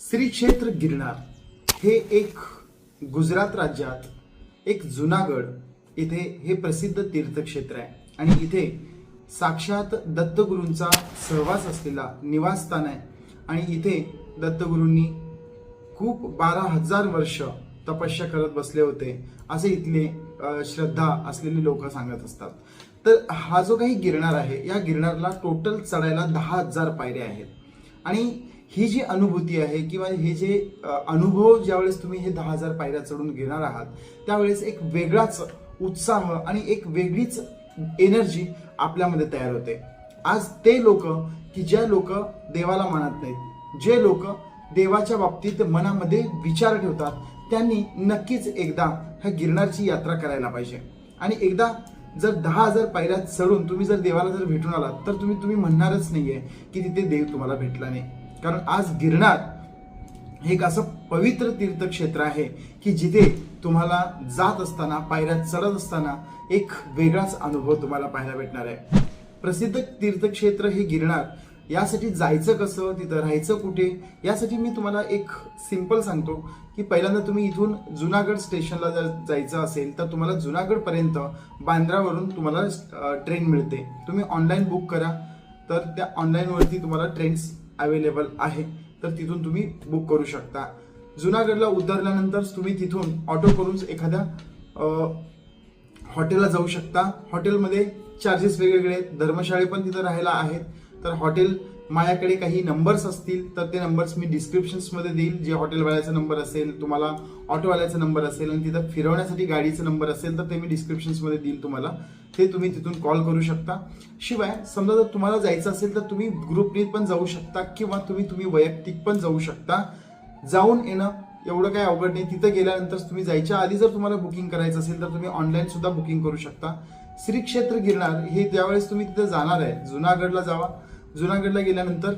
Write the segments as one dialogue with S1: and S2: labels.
S1: श्री क्षेत्र गिरनार हे एक गुजरात राज्यात एक जुनागड इथे हे प्रसिद्ध तीर्थक्षेत्र आहे. आणि इथे साक्षात दत्तगुरूंचा सहवास असलेला निवासस्थान आहे. आणि इथे दत्तगुरूंनी खूप बारा हजार वर्ष तपस्या करत बसले होते असे इथले श्रद्धा असलेले लोक सांगत असतात. तर हा जो काही गिरणार आहे या गिरणारला टोटल चढायला दहा हजार पायऱ्या आहेत. आणि ही जी अनुभूती आहे किंवा हे जे अनुभव ज्यावेळेस तुम्ही हे दहा हजार पायऱ्या चढून घेणार आहात त्यावेळेस एक वेगळाच उत्साह आणि एक वेगळीच एनर्जी आपल्यामध्ये तयार होते. आज ते लोक की ज्या लोक देवाला मानत नाहीत जे लोक देवाच्या बाबतीत मनामध्ये विचार ठेवतात त्यांनी नक्कीच एकदा ह्या गिरणारची यात्रा करायला पाहिजे. आणि एकदा जर दहा हजार पायऱ्या चढून तुम्ही जर देवाला जर भेटून आलात तर तुम्ही तुम्ही म्हणणारच नाही आहे की तिथे देव तुम्हाला भेटला नाही. कारण आज गिरणार हे एक असं पवित्र तीर्थक्षेत्र आहे की जिथे तुम्हाला जात असताना पायऱ्या चढत असताना एक वेगळाच अनुभव तुम्हाला पाहायला भेटणार आहे. प्रसिद्ध तीर्थक्षेत्र हे गिरणार यासाठी जायचं कसं तिथं राहायचं कुठे? यासाठी मी तुम्हाला एक सिंपल सांगतो की पहिल्यांदा तुम्ही इथून जुनागड स्टेशनला जर जायचं असेल तर तुम्हाला जुनागडपर्यंत बांद्रावरून तुम्हाला ट्रेन मिळते. तुम्ही ऑनलाईन बुक करा तर त्या ऑनलाईनवरती तुम्हाला ट्रेन्स अवेलेबल आहे. तर तिथून तुम्ही बुक करू शकता. जुनागडला उतरल्यानंतर तुम्ही तिथून ऑटो करून एखाद्या हॉटेलला जाऊ शकता. हॉटेलमध्ये चार्जेस वेगवेगळे आहेत. धर्मशाळे पण तिथं राहायला आहेत. तर हॉटेल माझ्याकडे काही नंबर्स असतील तर ते नंबर्स मी डिस्क्रिप्शन्समध्ये देईल. जे हॉटेलवाल्याचा नंबर असेल तुम्हाला ऑटोवाल्याचा नंबर असेल आणि तिथं फिरवण्यासाठी गाडीचा नंबर असेल तर ते मी डिस्क्रिप्शन्समध्ये देईल तुम्हाला. ते तुम्ही तिथून कॉल करू शकता. शिवाय समजा जर तुम्हाला जायचं असेल तर तुम्ही ग्रुपने पण जाऊ शकता किंवा तुम्ही तुम्ही वैयक्तिक पण जाऊ शकता. जाऊन येणं एवढं काही अवघड नाही. तिथं गेल्यानंतर तुम्ही जायच्या आधी जर तुम्हाला बुकिंग करायचं असेल तर तुम्ही ऑनलाईन सुद्धा बुकिंग करू शकता. श्री क्षेत्र गिरणार हे त्यावेळेस तुम्ही तिथं जाणार आहे जुनागडला जावा जुनागडला गेल्यानंतर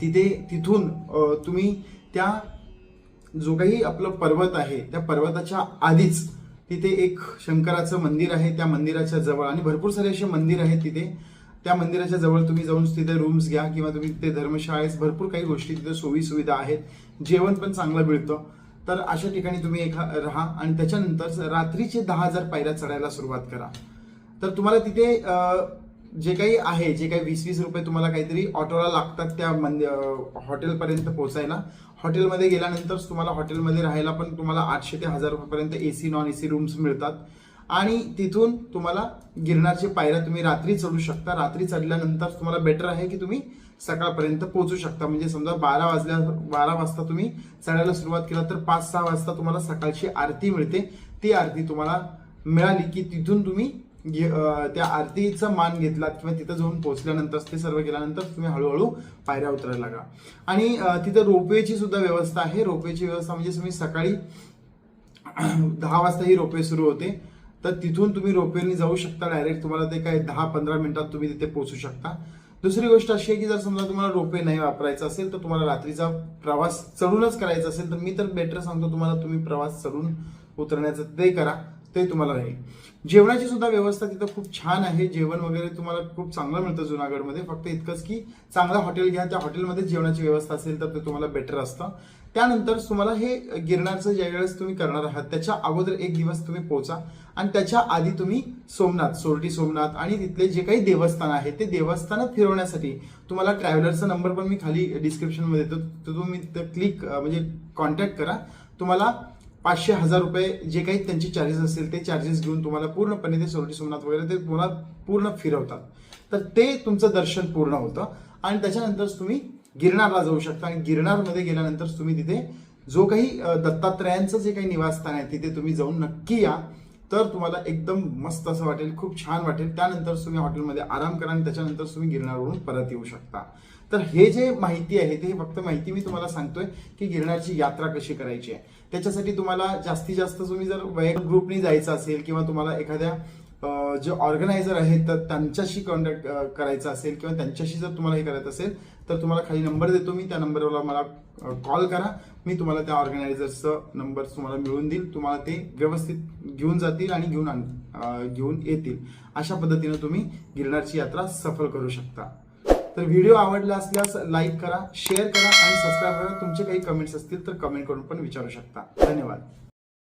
S1: तिथे तिथून तुम्ही त्या जो काही आपलं पर्वत आहे त्या पर्वताच्या आधीच तिथे एक शंकराचं मंदिर आहे त्या मंदिराच्या जवळ आणि भरपूर सारे असे मंदिर आहेत तिथे. त्या मंदिराच्या जवळ तुम्ही जाऊन तिथे रूम्स घ्या किंवा तुम्ही तिथे धर्मशाळेस भरपूर काही गोष्टी तिथे सोयी सुविधा आहेत. जेवण पण चांगलं मिळतं. तर अशा ठिकाणी तुम्ही एका राहा आणि त्याच्यानंतर रात्रीचे दहा हजार पायऱ्या चढायला सुरुवात करा. तर तुम्हाला तिथे जे काही आहे जे काही वीस वीस रुपये तुम्हाला काहीतरी ऑटोला लागतात त्या मंदिर हॉटेलपर्यंत पोहोचायला. हॉटेलमध्ये गेल्यानंतर तुम्हाला हॉटेलमध्ये राहायला पण तुम्हाला आठशे ते हजार रुपयापर्यंत A C non A C rooms मिळतात. आणि तिथून तुम्हाला गिरणारची पायऱ्या तुम्ही रात्री चढू शकता. रात्री चढल्यानंतर तुम्हाला बेटर आहे की तुम्ही सकाळपर्यंत पोहोचू शकता. म्हणजे समजा बारा वाजल्या बारा वाजता तुम्ही चढायला सुरुवात केला तर पाच सहा वाजता तुम्हाला सकाळची आरती मिळते. ती आरती तुम्हाला मिळाली की तिथून तुम्ही त्या आरतीचा मान घेतलात किंवा तिथं जाऊन पोहोचल्यानंतर ते सर्व केल्यानंतर तुम्ही हळूहळू पायऱ्या उतरायला लागा. आणि तिथं रोपवेची सुद्धा व्यवस्था आहे. रोपवेची व्यवस्था म्हणजे तुम्ही सकाळी दहा वाजता ही रोपवे सुरू होते. तर तिथून तुम्ही रोपवेने जाऊ शकता डायरेक्ट. तुम्हाला ते काय दहा पंधरा मिनिटात तुम्ही तिथे पोहोचू शकता. दुसरी गोष्ट अशी आहे की जर समजा तुम्हाला रोपे नाही वापरायचा असेल तर तुम्हाला रात्रीचा प्रवास चढूनच करायचा असेल तर मी तर बेटर सांगतो तुम्हाला तुम्ही प्रवास चढून उतरण्याचं ते करा. ते तुम्हाला राहील. जेवणाची सुद्धा व्यवस्था तिथं खूप छान आहे. जेवण वगैरे तुम्हाला खूप चांगलं मिळतं जुनागडमध्ये. फक्त इतकंच की चांगलं हॉटेल घ्या. त्या हॉटेलमध्ये जेवणाची व्यवस्था असेल तर ते तुम्हाला बेटर असतं. त्यानंतर तुम्हाला हे गिरणारचं ज्यावेळेस तुम्ही करणार आहात त्याच्या अगोदर एक दिवस तुम्ही पोहोचा आणि त्याच्या आधी तुम्ही सोमनाथ सोरटी सोमनाथ आणि तिथले जे काही देवस्थान आहे ते देवस्थानं फिरवण्यासाठी तुम्हाला ट्रॅव्हलरचा नंबर पण मी खाली डिस्क्रिप्शनमध्ये देतो. तर तुम्ही क्लिक म्हणजे कॉन्टॅक्ट करा. तुम्हाला पाचशे हजार रुपये जे काही त्यांचे चार्जेस असतील ते चार्जेस घेऊन तुम्हाला पूर्णपणे ते सोरटी सोमनाथ वगैरे ते तुम्हाला पूर्ण फिरवतात. तर ते तुमचं दर्शन पूर्ण होतं आणि त्याच्यानंतरच तुम्ही गिरणारला जाऊ शकता आणि गिरणारमध्ये गेल्यानंतर तुम्ही तिथे जो काही दत्तात्रयांचं जे काही निवासस्थान आहे तिथे तुम्ही जाऊन नक्की या. तर तुम्हाला एकदम मस्त असं वाटेल खूप छान वाटेल. त्यानंतर तुम्ही हॉटेलमध्ये आराम करा आणि त्याच्यानंतर तुम्ही गिरणारवरून परत येऊ शकता. तर हे जे माहिती आहे ते फक्त माहिती मी तुम्हाला सांगतोय की गिरणारची यात्रा कशी करायची आहे. त्याच्यासाठी तुम्हाला जास्तीत जास्त तुम्ही जर वैयक्तिक ग्रुपनी जायचं असेल किंवा तुम्हाला एखाद्या जे ऑर्गनायझर आहेत तर त्यांच्याशी कॉन्टॅक्ट करायचं असेल किंवा त्यांच्याशी जर तुम्हाला हे करायचं असेल तर तुम्हाला खाली नंबर देतो मी. त्या नंबरवर मला कॉल करा. मी तुम्हाला त्या ऑर्गनायझरचं नंबर तुम्हाला मिळवून देईल. तुम्हाला ते व्यवस्थित घेऊन जातील आणि घेऊन आण- घेऊन येतील. अशा पद्धतीनं तुम्ही गिरणारची यात्रा सफल करू शकता. तर व्हिडिओ आवडला असल्यास लाईक करा शेअर करा आणि सबस्क्राईब करा. तुमचे काही कमेंट्स असतील तर कमेंट करून पण विचारू शकता. धन्यवाद.